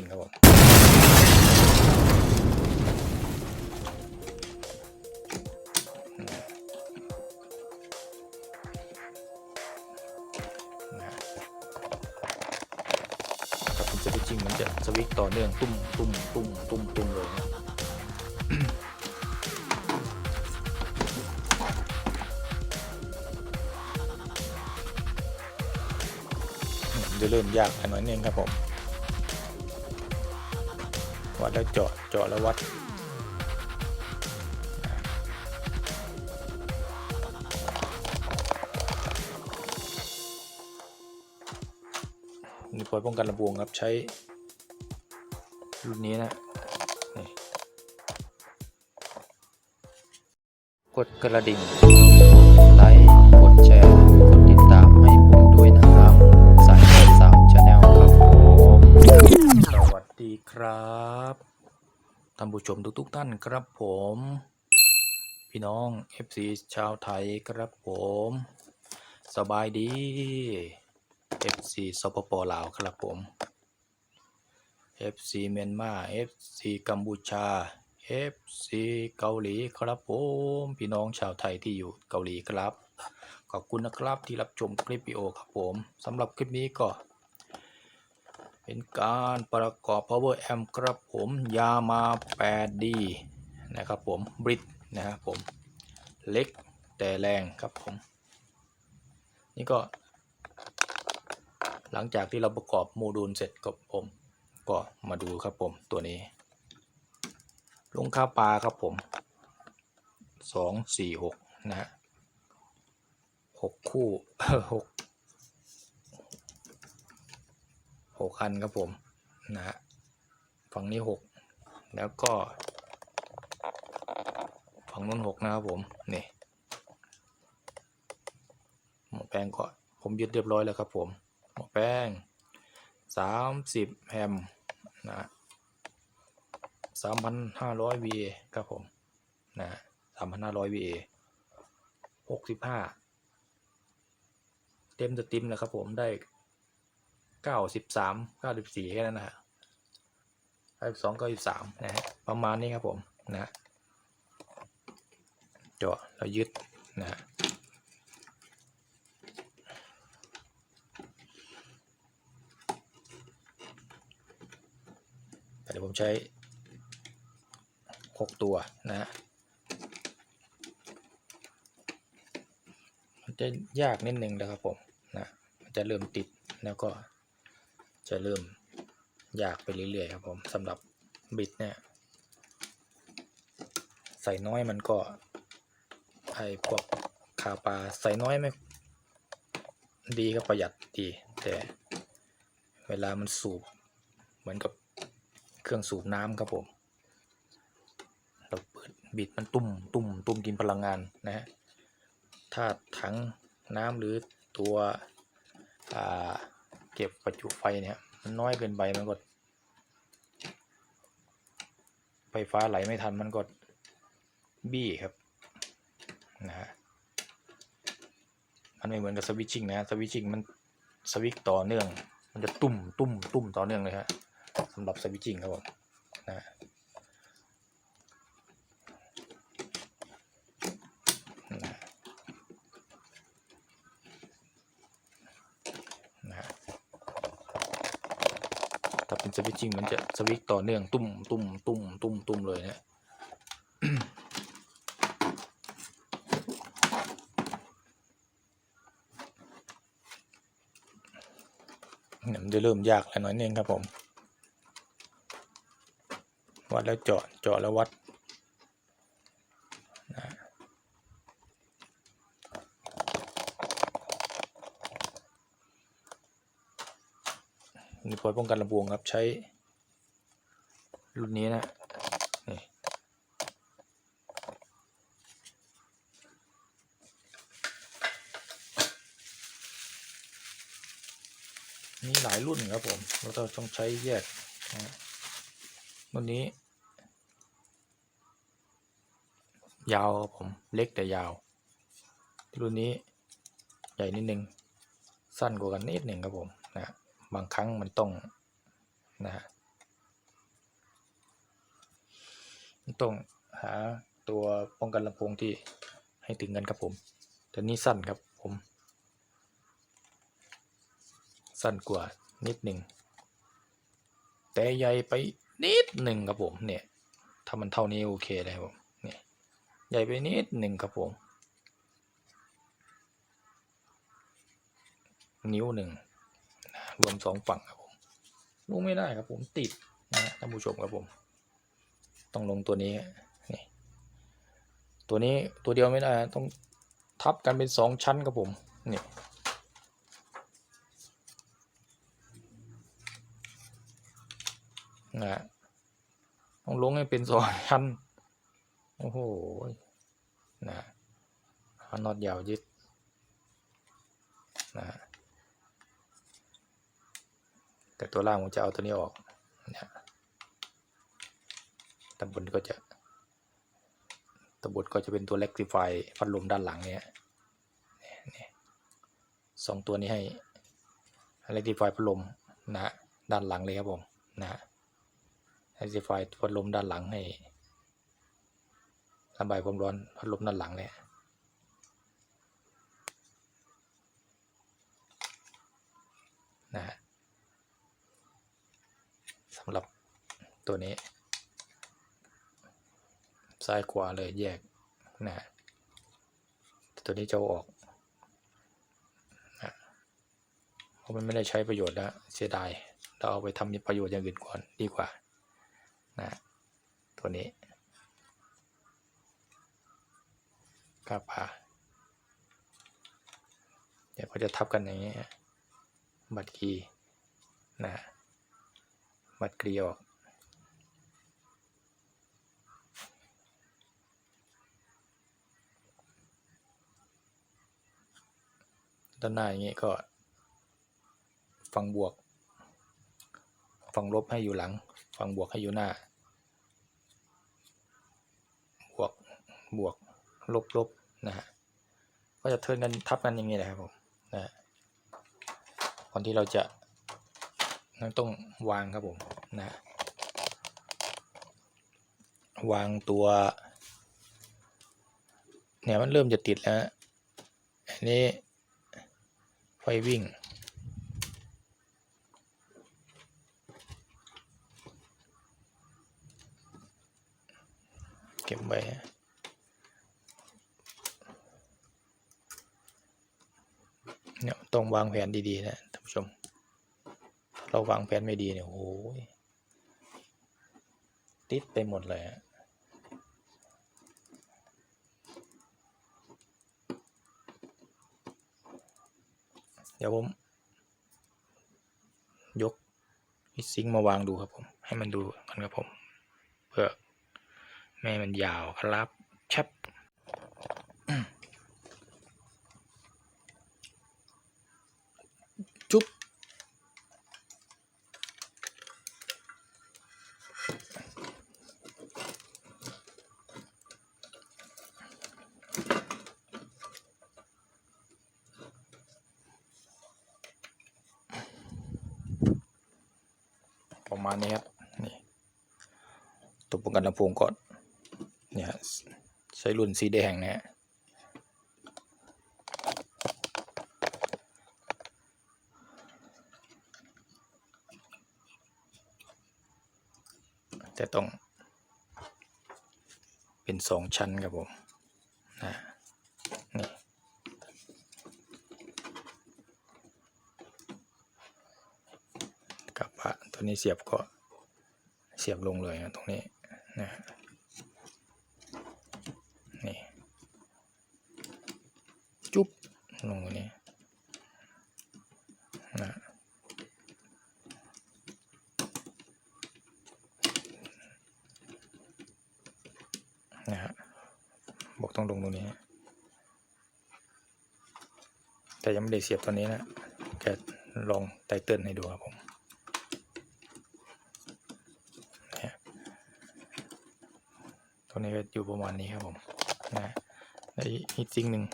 ริงครับผมนะฮะถ้าเป็นสวิตช์จริงมันจะสวิตช์ต่อเนื่องตุ้มตุ้มตุ้มตุ้มตุ้มเลยนะจะเริ่มยากหน่อยนึงครับผม ดแล้วเจาะเจาะแล้ววัดนี่ปล่อยป้องกันระบวงครับใช้รุ่นนี้นะนกดกระดิ่งไลค์กดแชร์ ท่านผู้ชมทุกๆท่านครับผม พี่น้อง FC ชาวไทยครับผม สบายดี FC สปปลาวครับผม FC เมียนมา FC กัมพูชา FC เกาหลีครับผม พี่น้องชาวไทยที่อยู่เกาหลีครับ ขอบคุณนะครับที่รับชมคลิปวิดีโอครับผมสำหรับคลิปนี้ก็ เป็นการประกอบ power amp ครับผมยามา 8D นะครับผมบริดนะครับผมเล็กแต่แรงครับผม นี่ก็ หลังจากที่เราประกอบโมดูลเสร็จกับผม ก็มาดูครับผมตัวนี้ลุงค่าปลาครับผม 2 4 6 นะฮะ6คู่ 6 หกอันครับผมนะฮะฝั่งนี้หกแล้วก็ ฝั่งนู้นหกนะครับผมนี่หมอแปลงก็ผมยึดเรียบร้อยแล้วครับผมหมอแป้งสามสิบแฮมนะสามพันห้าร้อย VA ครับผมนะสามพันห้าร้อย VA หกสิบห้าเต็มจะติมแล้วครับผมได้ เก้าสิบสามเก้าสิบสี่แค่นั้นนะฮะเก้าสิบสองเก้าสิบสามนะฮะประมาณนี้ครับผมนะเจาะแล้วยึดนะฮะเดี๋ยวผมใช้6ตัวนะฮะมันจะยากนิดนึงนะครับผมนะมันจะเริ่มติดแล้วก็ จะเริ่มยากไปเรื่อยๆครับผมสำหรับบิดเนี่ย ใส่น้อยมันก็ไอพวกขาปลาใส่น้อยไม่ดีก็ประหยัดดี แต่เวลามันสูบ เหมือนกับเครื่องสูบน้ำครับผมเราเปิดบิดมันตุ้มตุ้มตุ้มกินพลังงานนะฮะถ้าถังน้ำหรือตัวอ่า ก็บประจุไฟเนี่ยมันน้อยเกินไปมันก็ไฟฟ้าไหลไม่ทันมันก็บี้ครับนะฮะมันไม่เหมือนกับสวิตชิ่งนะสวิตชิ่งมันสวิตช์ต่อเนื่อง มันจะตุ่มตุ่มตุ่มต่อเนื่องเลยฮะสำหรับสวิตชิ่งครับผมนะนะนะถ้าเป็นส วิตชิ่งมันจะสวิตช์ต่อเนื่องตุ้มตุ้มตุ้มตุ้มตุ้มเลยนะเนี่ยมันจะเริ่มยากแล้วน้อยนึงครับผม วัดแล้วเจาะเจาะแล้ววัดนะนี่ปล่ อยป้องกันระบวงครับใช้ รุ่นนี้นะนี่มีหลายรุ่นครับผม เราต้องใช้แยกนะรุ่นนี้ ยาวครับผมเล็กแต่ยาว รุ่นนี้ใหญ่นิดนึง สั้นกว่ากันนิดหนึ่งครับผม บางครั้งมันต้องนะฮะต้องหาตัวป้องกันลำโพงที่ให้ถึงกันครับผม แต่นี่สั้นครับผม สั้นกว่านิดหนึ่ง แต่ใหญ่ไปนิดหนึ่งครับผมเนี่ย ถ้ามันเท่านี้โอเคเลยครับผมเนี่ยใหญ่ไปนิดหนึ่งครับผม นิ้วหนึ่ง รวมสองฝั่งครับผมลงไม่ได้ครับผมติดนะท่านผู้ชมครับผม ต้องลงตัวนี้นี่ตัวนี้ตัวเดียวไม่ได้ต้องทับกันเป็นสองชั้นครับผมนี่นะต้องลงให้เป็นสองชั้นโอ้โหนะน็อตยาวยึดนะ แต่ตัวล่างผมจะเอาตัวนี้ออกนี่ยตำบลก็จะตำบลก็จะเป็นตัว rectify พัดลมด้านหลังเนี่ยสองตัวนี้ให้ rectify พัดลมนะฮะด้านหลังเลยครับผมนะฮะ rectify พัดลมด้านหลังให้ระบายความร้อนพัดลมด้านหลังเลยนะฮะสำหรับ ตัวนี้ ซ้ายขวาเลยแยกนะฮะตัวนี้จะอาออกนะเพราะมันไม่ได้ใช้ประโยชน์แล้วเสียดายเราเอาไปทำประโยชน์อย่างอื่นก่อนดีกว่านะตัวนี้กาบาเดี๋ยวเขาจะทับกันอย่างนี้บัตรกีย์นะบัตรกรีออก ด้านหน้าอย่างนี้ก็ฝั่งบวกฝั่งลบให้อยู่หลังฝั่งบวกให้อยู่หน้า บวกบวกลบลบนะฮะก็จะเทิร์นกันทับกันอย่างนี้แหละครับผมนะฮะก่อนที่เราจะต้องวางครับผมนะฮะวางตัวเนี่ยมันเริ่มจะติดแล้วอันนี้ ไฟวิ่ง เก็บไว้เนี่ยต้องวางแผนดีๆนะท่านผู้ชม เราวางแผนไม่ดีเนี่ยโอ้ยติดไปหมดเลยฮะ เดี๋ยวผม ยกฮิตซิงมาวางดูครับผม ให้มันดูกันครับผม เพื่อแม่มันยาวครับชับจุ๊บประมาณนี้ครับ นี่ ตัวป้องกันลำโพงก่อนเนี่ยใช้รุ่นสีแดงนะฮะแต่ต้องเป็นสองชั้นครับผมนะนี่กับพระตัวนี้เสียบก็เสียบลงเลยนะตรงนี้ นะนี่จุ๊บลงตรงนี้นะนะฮะบอกต้องลงตรงนี้ แต่ยังไม่ได้เสียบตอนนี้นะแค่ลองไตเติ้ลให้ดูครับผม เนี่ยตัวนี้ก็ อยู่ประมาณนี้ครับผมนะแล้วอีกสิ่งหนึ่ง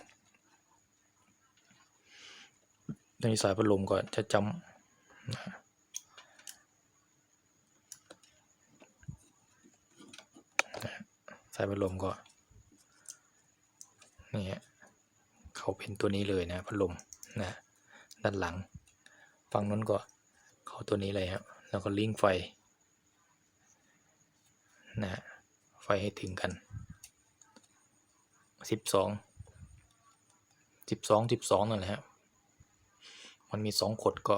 ในสายพัดลมก็จะจำนะนะสายพัดลมก็นี่ฮะเขาเป็นตัวนี้เลยนะพัดลมนะด้านหลังฝั่งนั้นก็เขาตัวนี้เลยครับแล้วก็ลิงก์ไฟนะไฟให้ถึงกัน สิบสองสิบสองสิบสองนั่นแหละครับมันมีสองขดก็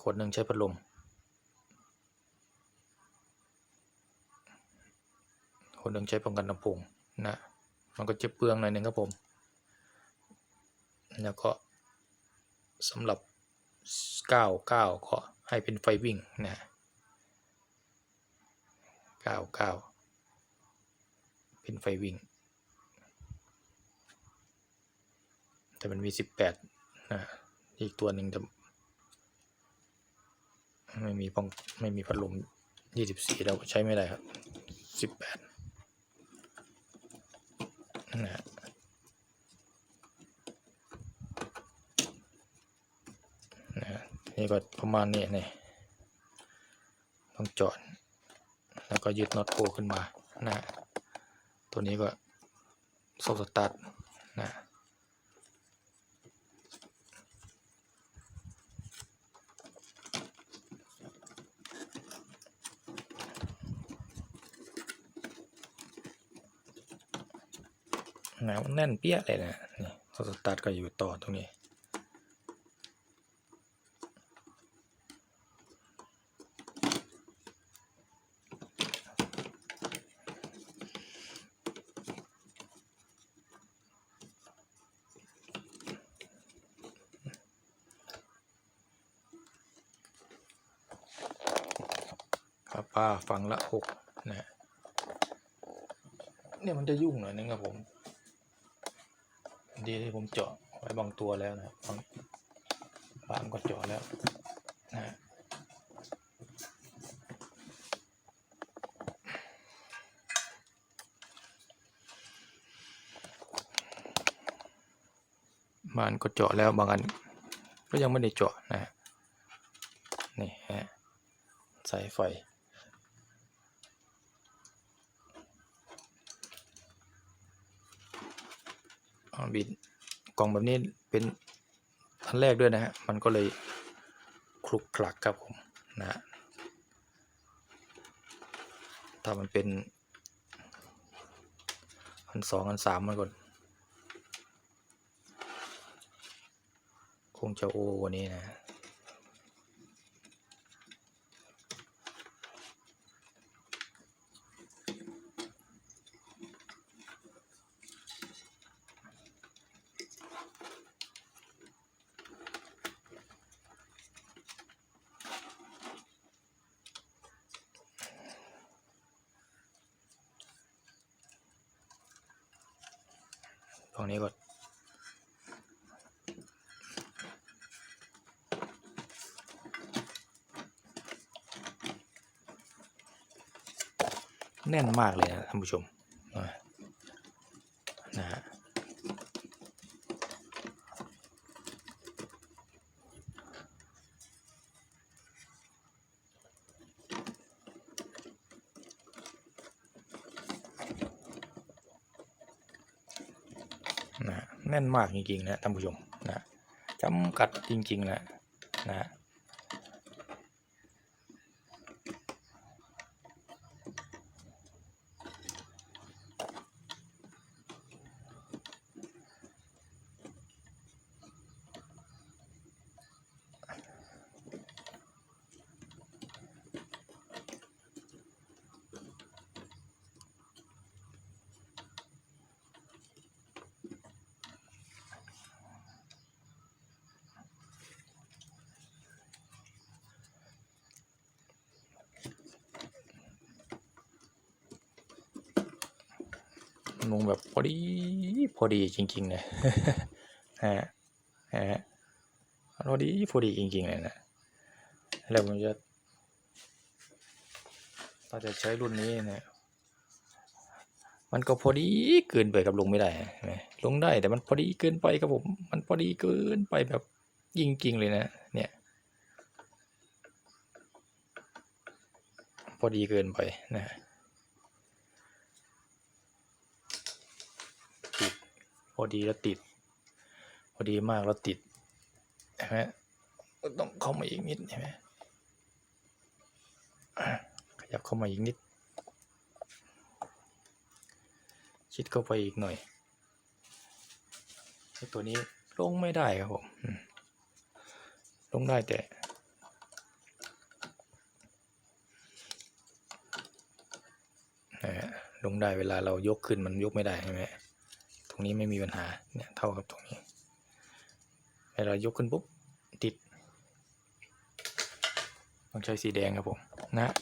ขดหนึ่งใช้พัดลมขดหนึ่งใช้ป้องกันลำโพงนะ มันก็จะเปลืองหน่อยหนึ่งครับผม แล้วก็สำหรับก้าวก้าวก็ให้เป็นไฟวิ่งนะก้าวก้า เป็นไฟวิ่ง แต่มันมีสิบแปดนะอีกตัวหนึ่งแต่ไม่มีป้องไม่มีพัดลมยี่สิบสี่เราใช้ไม่ได้ครับสิบแปดนะนะนี่ก็ประมาณนี้นี่ต้องจอด แล้วก็ยึดน็อตโผล่ขึ้นมานะ ตัวนี้ก็โซ่สตาร์ทนะนะมันแน่นเปี้ยเลยนะนี่โซ่สตาร์ทก็อยู่ต่อตรงนี้ ผ้าฟังละหกนะเนี่ยมันจะยุ่งหน่อยนึงครับผม ดีที่ผมเจาะไว้บางตัวแล้วนะบางบางก็เจาะแล้วนะบานก็เจาะแล้วบางอันก็ยังไม่ได้เจาะนะนี่ฮะสายไฟ อ่าบิด กล่องแบบนี้เป็นอันแรกด้วยนะฮะมันก็เลยคลุกคลักครับผมนะถ้ามันเป็นอันสองอันสามมันก็คงจะโอ้วันนี้นะ มากเลยนะท่านผู้ชมนะฮะนะแน่นมากจริงๆนะท่านผู้ชมนะจำกัดจริงๆนะนะ อดี พอดีจริงๆเลยฮะฮะพอดีพอดีจริงๆเลยนะแล้วผมจะถ้าจะใช้รุ่นนี้เนี่ยมันก็พอดีเกินไปกับลงไม่ได้ลงได้แต่มันพอดีเกินไปครับผม มันพอดีเกินไปแบบจริงๆเลยนะ เนี่ย พอดีเกินไปนะฮะติด พอดีแล้วติด พอดีมากแล้วติดเห็นไหมก็ต้องเข้ามาอีกนิดเห็นไหมขยับเข้ามาอีกนิด ชิดเข้าไปอีกหน่อยตัวนี้ลงไม่ได้ครับผมลงได้แต่นะฮะลงได้เวลาเรายกขึ้นมันยกไม่ได้ใช่ไหม รงนี้ไม่มีปัญหาเนี่ยเท่ากับตรงนี้เวลายกขึ้นปุ๊บติด ต้องใช้สีแดงครับผมนะ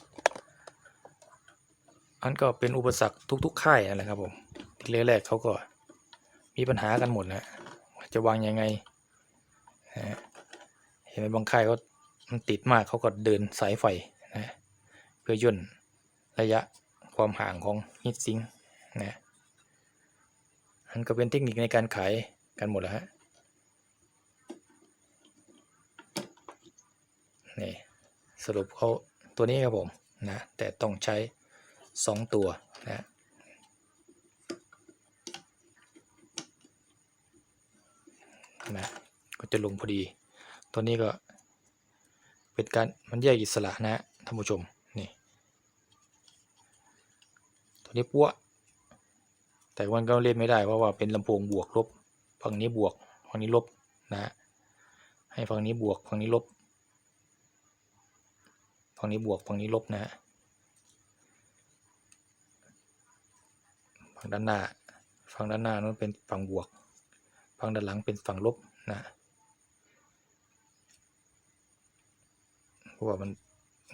อันก็เป็นอุปสรรคทุกๆค่ายนั่นแหละครับผมทีแรกๆเขาก็มีปัญหากันหมดนะจะวางยังไงนะฮะเห็นไหมบางค่ายเขามันติดมากเขาก็เดินสายไฟนะเพื่อย่นระยะความห่างของฮีทซิงนะ อันก็เป็นเทคนิคในการขายกันหมดแล้วฮะนี่สรุปเขาตัวนี้ครับผมนะแต่ต้องใช้สองตัวนะนะก็จะลงพอดี ตัวนี้ก็เป็นการมันแยกอิสระนะท่านผู้ชมนี่ตัวนี้ปั้ว แต่มันก็เล่นไม่ได้เพราะว่าเป็นลำโพงบวกลบ ฝั่งนี้บวก ฝั่งนี้ลบนะ ให้ฝั่งนี้บวก ฝั่งนี้ลบ ฝั่งนี้บวก ฝั่งนี้ลบนะฮะฝั่งด้านหน้า ฝั่งด้านหน้านั้นเป็นฝั่งบวก ฝั่งด้านหลังเป็นฝั่งลบนะเพราะว่ามัน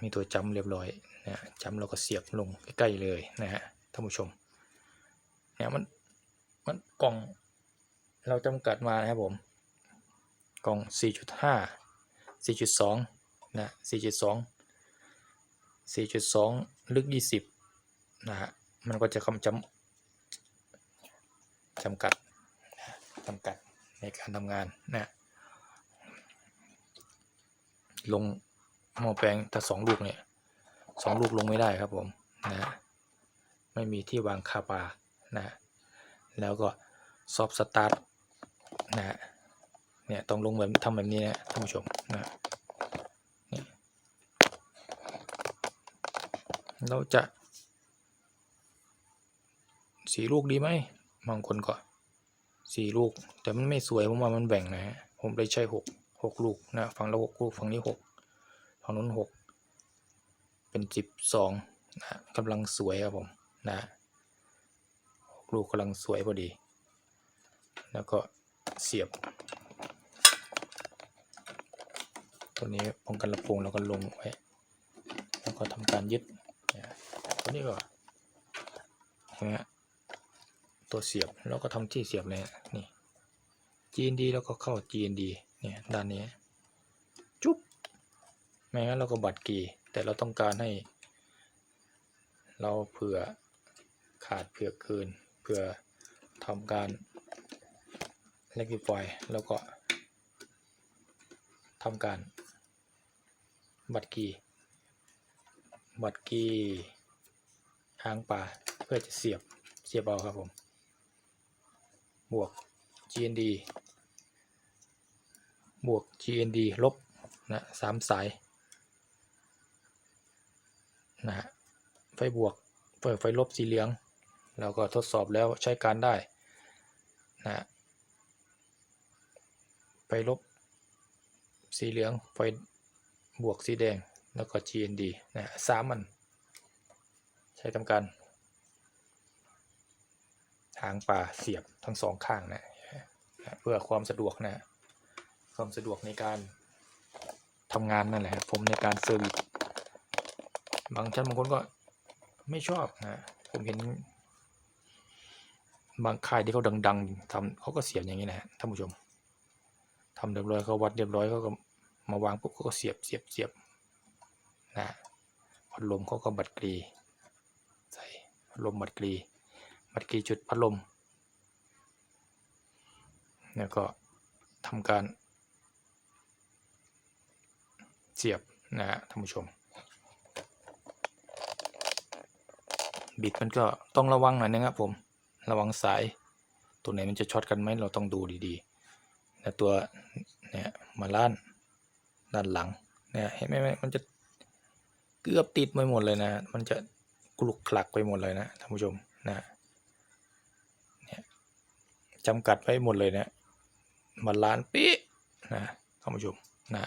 มีตัวจำเรียบร้อยนะจำเราก็เสียบลงใกล้ๆเลยนะฮะท่านผู้ชม เนี่ยมันมันกล่อง เราจำกัดมานะครับผม กล่อง 4.5 4.2 นะ 4.2 4.2 ลึก 20 นะฮะ มันก็จะคำจำจำกัดจำกัดในการทำงานนะ ลงหม้อแปลงถ้าสองลูกเนี่ยสองลูกลงไม่ได้ครับผมนะ ไม่มีที่วางคาปา นะแล้วก็ซอฟสตาร์ทนะเนี่ยต้องลงแบบทำแบบนี้นะท่านผู้ชมนะนี่เราจะสีลูกดีไหมบางคนก็สี่ลูก แต่มันไม่สวยผมว่ามันแบ่งนะฮะผมเลยใช้หกหกลูกนะฝั่งละหกลูกฝั่งนี้หกฝั่งนู้นหกเป็นสิบสองนะกำลังสวยครับผมนะ ลูกกำลังสวยพอดี แล้วก็เสียบ ตัวนี้ป้องกันลำโพงแล้วก็ลงไว้ แล้วก็ทำการยึดตัวนี้ก็เห็นไหมตัวเสียบแล้วก็ทำที่เสียบเลยนี่ GND แล้วก็เข้า GND เนี่ยด้านนี้จุ๊บไม่งั้นเราก็บัตรกีแต่เราต้องการให้ เราเผื่อขาดเผื่อเกิน เผื่อทำการ rectify แล้วก็ทำการบัตรกีบัตรกีหางปลาเพื่อจะเสียบเสียบเอาครับผม บวก GND บวก GND ลบนะสามสายนะฮะไฟบวกไฟไฟลบสีเหลือง แล้วก็ทดสอบแล้วใช้การได้นะฮะไฟลบสีเหลืองไฟบวกสีแดงแล้วก็ GND นะฮะสามมัน ใช้ทำการทางป่าเสียบทั้งสองข้างนะนะเพื่อความสะดวกนะความสะดวกในการทำงานนั่นแหละครับผมในการเซอร์วิสบางท่านบางคนก็ไม่ชอบนะผมเห็น บางค่ายที่เขาดัง ๆทำเขาก็เสียบอย่างนี้นะฮะท่านผู้ชมทำเรียบร้อยเขาวัดเรียบร้อยเขาก็มาวางปุ๊บเขาก็เสียบเสียบเสียบนะพัดลมเขาก็บัดกรี ใส่พัดลมบัดกรี บัตรกีจุดพัดลมแล้วก็ทำการเสียบนะฮะท่านผู้ชม บิดมันก็ต้องระวังหน่อยนะครับผม ระวังสาย ตัวไหนมันจะช็อตกันไหมเราต้องดูดีๆนะตัวเนี่ยมาล้านด้านหลังเนี่ยเห็นไหมมันจะเกือบติดไปหมดเลยนะ มันจะกลุกคลักไปหมดเลยนะท่านผู้ชมนะเนี่ยจำกัดไว้หมดเลยนะมาล้านปี๊ะนะท่านผู้ชมนะ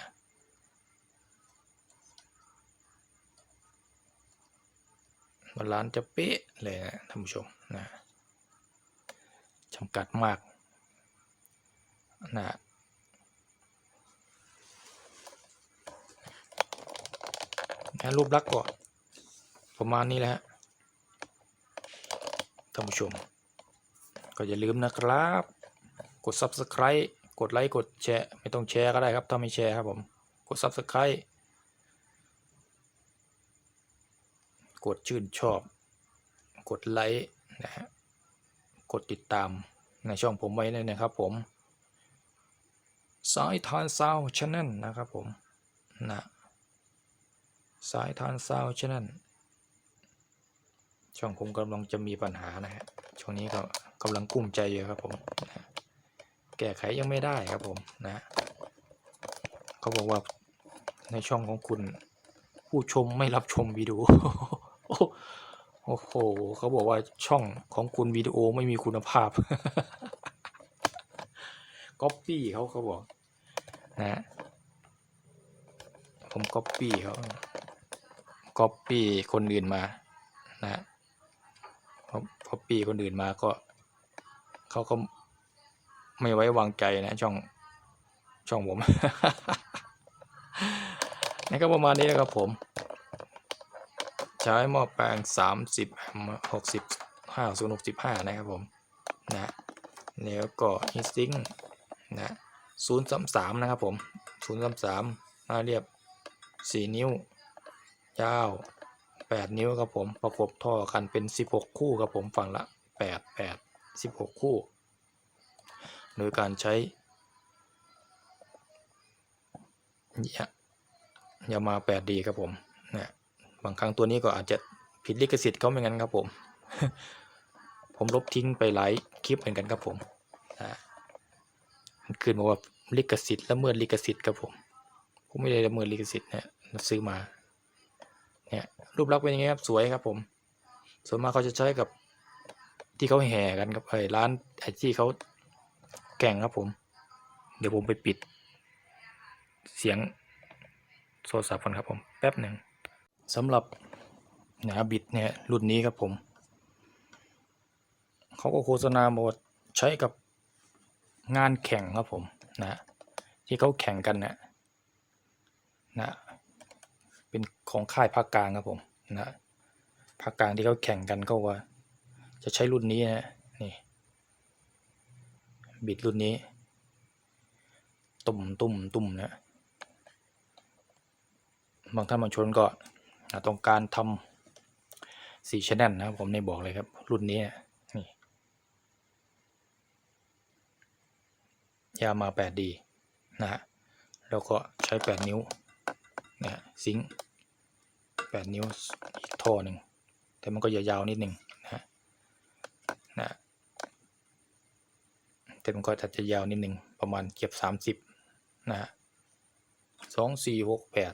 บาลานซ์จะเป๊ะเลยนะท่านผู้ชมนะ จำกัดมากนะนะรูปลักษณ์ก็ประมาณนี้แหละฮะท่านผู้ชม ก็อย่าลืมนะครับ กด subscribe กดไลค์กดแชร์ไม่ต้องแชร์ก็ได้ครับ ถ้าไม่แชร์ครับผม กด subscribe กดชื่นชอบ กดไลค์นะฮะ กดติดตามในช่องผมไว้เลยนะครับผมสายทานซาวชแนลนะครับผมนะสายทานซาวชแนลช่องผมกำลังจะมีปัญหานะฮะช่วงนี้ก็กำลังกุ้มใจอยู่ครับผมนะแก้ไขยังไม่ได้ครับผมนะเขาบอกว่าในช่องของคุณ ผู้ชมไม่รับชมวิดีโอ โอ้โหเขาบอกว่าช่องของคุณวิดีโอไม่มีคุณภาพก๊อปปี้เขาเขาบอก นะ ผมก๊อปปี้เขาก๊อปปี้คนอื่นมา นะก๊อปปี้คนอื่นมาก็เขาก็ไม่ไว้วางใจนะช่องช่องผมนี่ก็ประมาณนี้นะครับผม ใช้หม้อแปลง 30 60 50 65 นะครับผม นะแล้วก็ฮีทซิงค์นะ033 นะครับผม 033หน้าเรียบ 4 นิ้วยาว 8 นิ้วครับผม ประกบท่อกันเป็น 16 คู่ครับผมฝั่งละ 8 8 16 คู่ โดยการใช้ยามา 8D ครับผมนะ บางครั้งตัวนี้ก็อาจจะผิดลิขสิทธิ์เขาเหมือนกันครับผม ผมลบทิ้งไปหลายคลิปเหมือนกันครับผมนะมันขึ้นมาว่าลิขสิทธิ์ละเมิดลิขสิทธิ์ครับผม ผมไม่ได้ละเมิดลิขสิทธิ์นี่ยซื้อมา เนี่ยรูปลักษณ์เป็นยังไงครับสวยครับผม ส่วนมากเขาจะใช้กับที่เขาแห่กันครับไอ้ร้านไอ้ที่เขาแข่งครับผม เดี๋ยวผมไปปิด เสียงโทรศัพท์ก่อนครับผมแป๊บหนึ่ง สำหรับหนาบิดเนี่ยรุ่นนี้ครับผม เขาก็โฆษณาบอกใช้กับงานแข่งครับผมนะที่เขาแข่งกันนะนะเป็นของค่ายภาคกลางครับผมนะภาคกลางที่เขาแข่งกันก็ว่า จะใช้รุ่นนี้นะนี่บิดรุ่นนี้ ตุ่มตุ่มตุ่มนะบางท่านบางชนก็ ต้องการทำสีชแนลนะครับผมในบอกเลยครับ รุ่นนี้นี่ยามา 8D นะฮะแล้วก็ใช้ 8 นิ้วนะฮะซิงค์8นิ้วอีกท่อหนึ่งแต่มันก็ยาวๆนิดหนึ่งนะฮะนะแต่มันก็อาจจะยาวนิดหนึ่งประมาณเกือบ30นะฮะสองสี่หกแปด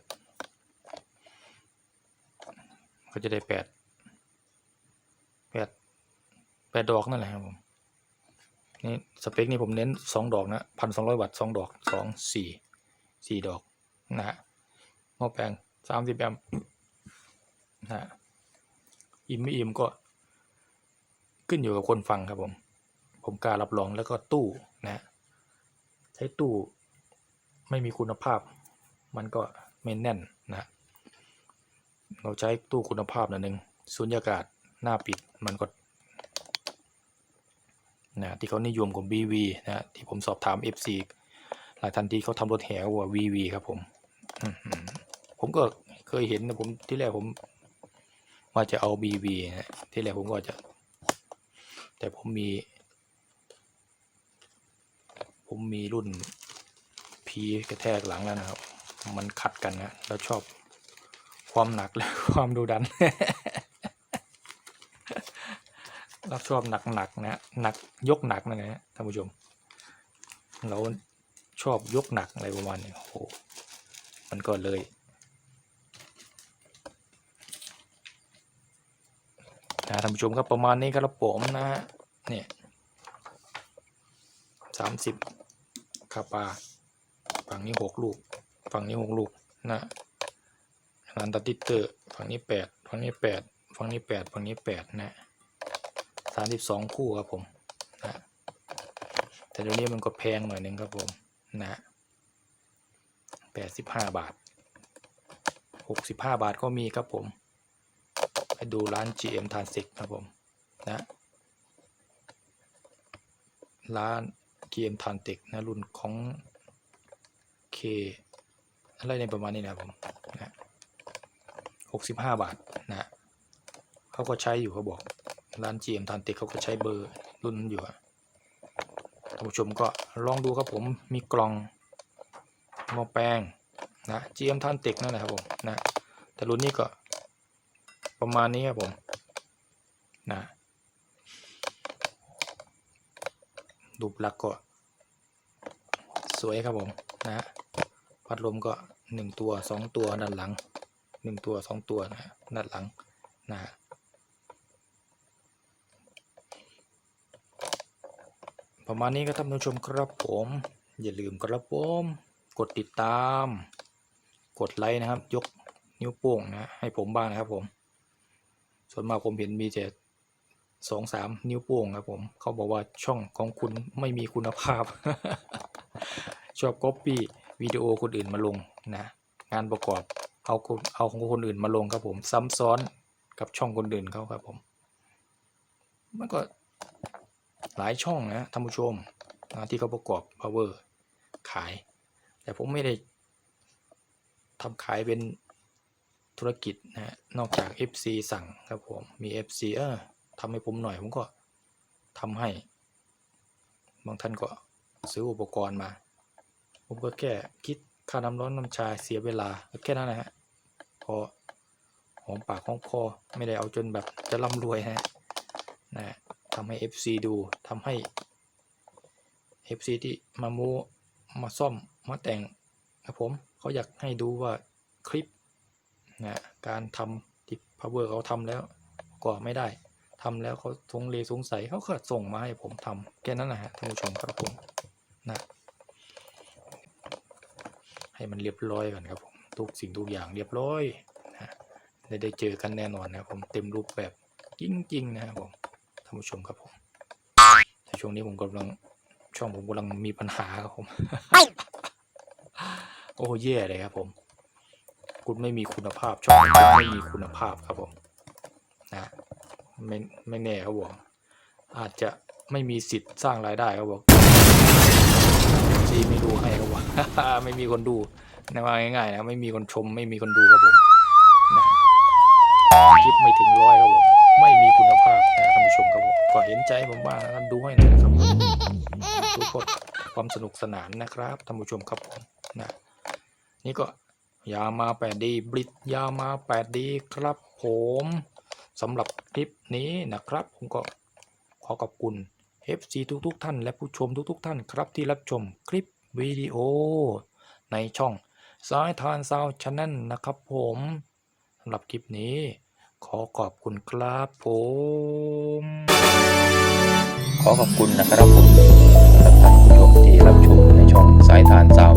ก็จะได้แปดแปดแปดดอกนั่นแหละครับผมนี่สเปคนี่ผมเน้นสองดอกนะพันสองร้อยวัตต์สองดอกสองสี่สี่ดอกนะฮะหม้อแปลงสามสิบแอมป์นะฮะอิ่มไม่อิ่มก็ขึ้นอยู่กับคนฟังครับผม ผมกล้ารับรองแล้วก็ตู้นะฮะใช้ตู้ไม่มีคุณภาพ มันก็ไม่แน่น เราใช้ตู้คุณภาพหนึ่งสุญญากาศหน้าปิดมันก็นะที่เขานิยมของ BV นะที่ผมสอบถาม FC หลายท่านทีเขาทำรถแห่ว่า VV ครับผม ผมก็เคยเห็นนะผมที่แรกผมว่าจะเอา BV นะที่แรกผมก็จะ แต่ผมมี ผมมีรุ่น P กระแทกหลังแล้วนะครับ มันขัดกันนะแล้วชอบ ความหนักและความดูดันเราชอบหนักๆนะหนักยกหนักนะฮะท่านผู้ชม เราชอบยกหนักอะไรประมาณนี้โอ้โหมันก็เลยนะท่านผู้ชมครับประมาณนี้ครับผมนะฮะเนี่ยสามสิบคาปาฝั่งนี้หกลูกฝั่งนี้หกลูกนะ นันตติเตอร์ฝั่งนี้แปดฝั่งนี้แปดฝั่งนี้แปดฝั่งนี้แปดนะสามสิบสองคู่ครับผมนะแต่เดี๋ยวนี้มันก็แพงหน่อยนึงครับผมนะแปดสิบห้าบาทหกสิบห้าบาทก็มีครับผมไปดูร้าน GM ทานสิกครับผมนะร้าน GM ทานติกนะรุ่นของ K อะไรในประมาณนี้นะครับผม นะหกสิบาทนะเขาก็ใช้อยู่เขาบอก ร้าน GM ทานติกเขาก็ใช้เบอร์รุ่นอยู่ท่านผู้ชมก็ลองดูครับผมมีกล่องหม้อแปลงนะ GM ทานติกนั่นแหละครับผมนะแต่รุ่นนี้ก็ประมาณนี้ครับผมนะรูปลักษณ์ก็สวยครับผมนะฮะพัดลมก็หนึ่งตัวสองตัวด้านหลัง หนึ่งตัวสองตัวนะฮะด้านหลังนะฮะประมาณนี้ก็ท่านผู้ชมครับผม อย่าลืมครับผม กดติดตาม กดไลค์นะครับ ยกนิ้วโป้งนะให้ผมบ้างนะครับผม ส่วนมากผมเห็นมีแต่สองสามนิ้วโป้งครับผมเขาบอกว่าช่องของคุณไม่มีคุณภาพ ชอบก๊อปปี้วิดีโอคนอื่นมาลงนะ งานประกอบ เอาเอาของคนอื่นมาลงครับผม ซ้ำซ้อนกับช่องคนอื่นเขาครับผม มันก็หลายช่องนะท่านผู้ชมนะที่เขาประกอบ power ขาย แต่ผมไม่ได้ทำขายเป็นธุรกิจนะฮะนอกจาก FC สั่งครับผม มี FC เออทำให้ผมหน่อยผมก็ทำให้ บางท่านก็ซื้ออุปกรณ์มา ผมก็แค่คิดค่าน้ำร้อนน้ำชาเสียเวลาแค่นั้นนะฮะ อหอมปากหอมคอไม่ได้เอาจนแบบจะร่ำรวยฮะนะฮะทำให้ FC ดูทำให้ FC ที่มาโมมาซ่อมมาแต่งครับผมเขาอยากให้ดูว่าคลิปนะการทำที่ power เขาทำแล้วก็ไม่ได้ทำแล้วเขาสงเลสงสัยเขาก็ส่งมาให้ผมทำแค่นั้นนะฮะท่านผู้ชมครับผมนะให้มันเรียบร้อยก่อนครับผม ทุกสิ่งทุกอย่างเรียบร้อยนะได้ได้เจอกันแน่นอนนะครับผมเต็มรูปแบบจริงๆนะครับผมท่านผู้ชมครับผมแต่ช่วงนี้ผมกำลังช่องผมกำลังมีปัญหาครับผม โอ้แย่เลยครับผม คุณไม่มีคุณภาพช่องไม่มีคุณภาพครับผมนะไม่ไม่แน่เขาบอกอาจจะไม่มีสิทธิ์สร้างรายได้เขาบอกซีไม่ดูให้เขาบอกไม่มีคนดู นะว่าง่ายๆนะไม่มีคนชมไม่มีคนดูครับผมนะคลิปไม่ถึงร้อยครับผมไม่มีคุณภาพนะท่านผู้ชมครับผมก็เห็นใจผมบ้างนะครับดูให้หน่อยนะครับดูเพื่อความสนุกสนานนะครับท่านผู้ชมครับผมนะนี่ก็ยามา 8D บลิดยามา 8D ครับผมสำหรับคลิปนี้นะครับ ผมก็ขอขอบคุณ FC ทุกๆ ท่าน และผู้ชมทุกๆ ท่านครับที่รับชมคลิปวิดีโอในช่อง สายทานซาวช n น e l นะครับผมสำหรับคลิปนี้ ขอขอบคุณครับผม ขอขอบคุณนะครับผมสำหรับท่านผู้ชมที่รับชมในช่องสายทานซาว